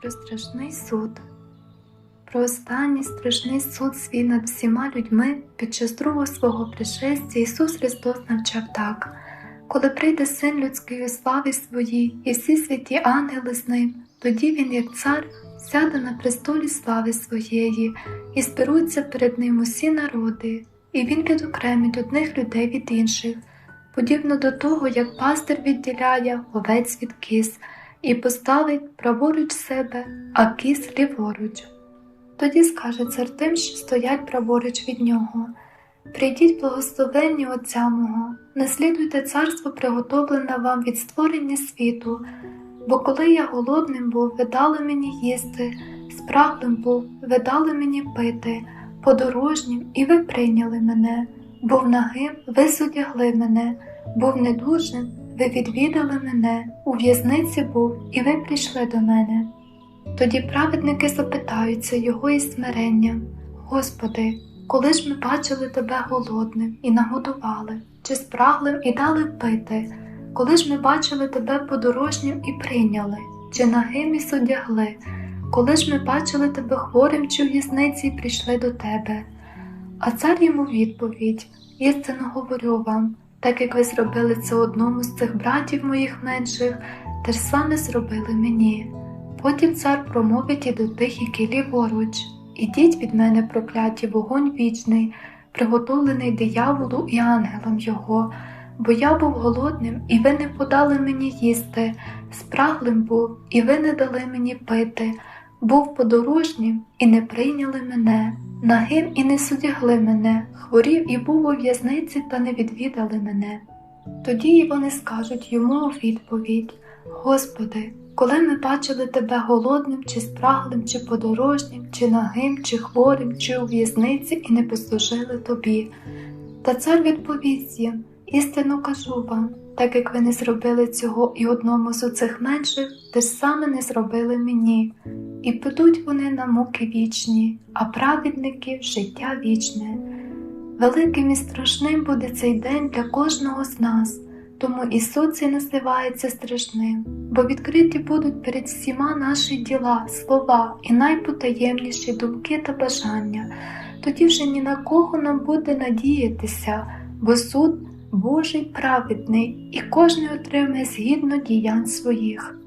про страшний суд. Про останній страшний суд свій над всіма людьми під час другого свого пришестя Ісус Христос навчав так. Коли прийде син людський у славі своїй, і всі святі ангели з ним, тоді він, як цар, сяде на престолі слави своєї, і зберуться перед ним усі народи, і він відокремить одних людей від інших, подібно до того, як пастир відділяє овець від кіз, і поставить праворуч себе, а кіз ліворуч. Тоді скаже цар тим, що стоять праворуч від нього. Прийдіть благословенні Отця мого, наслідуйте царство, приготовлене вам від створення світу, бо коли я голодним був, ви дали мені їсти, спраглим був, ви дали мені пити, подорожнім, і ви прийняли мене, був нагим, ви зодягли мене, був недужим, ви відвідали мене, у в'язниці був, і ви прийшли до мене. Тоді праведники запитаються його із смиренням, Господи, коли ж ми бачили тебе голодним і нагодували, чи спраглим і дали пити, коли ж ми бачили тебе подорожнім і прийняли, чи нагим і одягли, коли ж ми бачили тебе хворим чи в в'язниці і прийшли до тебе. А цар йому відповідь: істинно говорю вам, так як ви зробили це одному з цих братів моїх менших, те ж саме зробили мені. Потім цар промовить і до тих, які ліворуч. Ідіть від мене, прокляті, вогонь вічний, приготовлений дияволу і ангелам його, бо я був голодним, і ви не подали мені їсти, спраглим був, і ви не дали мені пити, був подорожнім і не прийняли мене, нагим і не судягли мене, хворів і був у в'язниці та не відвідали мене. Тоді й вони скажуть йому у відповідь: Господи, коли ми бачили тебе голодним, чи спраглим, чи подорожнім, чи нагим, чи хворим, чи у в'язниці, і не послужили тобі. Та цар відповість їм: істинно кажу вам, так як ви не зробили цього і одному з оцих менших, те ж саме не зробили мені, і підуть вони на муки вічні, а праведники в життя вічне. Великим і страшним буде цей день для кожного з нас. Тому і суд називається страшним, бо відкриті будуть перед всіма наші діла, слова і найпотаємніші думки та бажання. Тоді вже ні на кого нам буде надіятися, бо суд Божий праведний, і кожен отримає згідно діянь своїх.